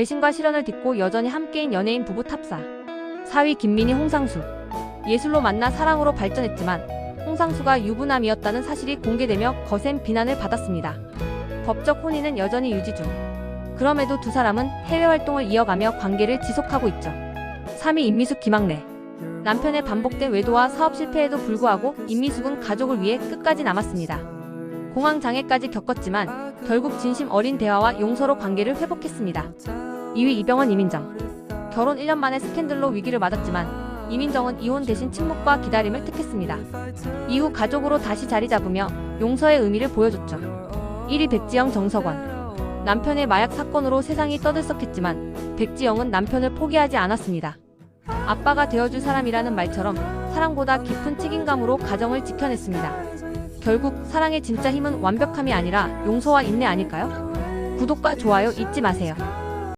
배신과 실현을 딛고 여전히 함께인 연예인 부부 탑사. 4위 김민희 홍상수. 예술로 만나 사랑으로 발전했지만 홍상수가 유부남이었다는 사실이 공개되며 거센 비난을 받았습니다. 법적 혼인은 여전히 유지 중. 그럼에도 두 사람은 해외 활동을 이어가며 관계를 지속하고 있죠. 3위 임미숙 김학래. 남편의 반복된 외도와 사업 실패에도 불구하고 임미숙은 가족을 위해 끝까지 남았습니다. 공황 장애까지 겪었지만 결국 진심 어린 대화와 용서로 관계를 회복했습니다. 2위 이병헌 이민정. 결혼 1년 만에 스캔들로 위기를 맞았지만 이민정은 이혼 대신 침묵과 기다림을 택했습니다. 이후 가족으로 다시 자리 잡으며 용서의 의미를 보여줬죠. 1위 백지영 정석원. 남편의 마약 사건으로 세상이 떠들썩했지만 백지영은 남편을 포기하지 않았습니다. 아빠가 되어줄 사람이라는 말처럼 사랑보다 깊은 책임감으로 가정을 지켜냈습니다. 결국 사랑의 진짜 힘은 완벽함이 아니라 용서와 인내 아닐까요? 구독과 좋아요 잊지 마세요.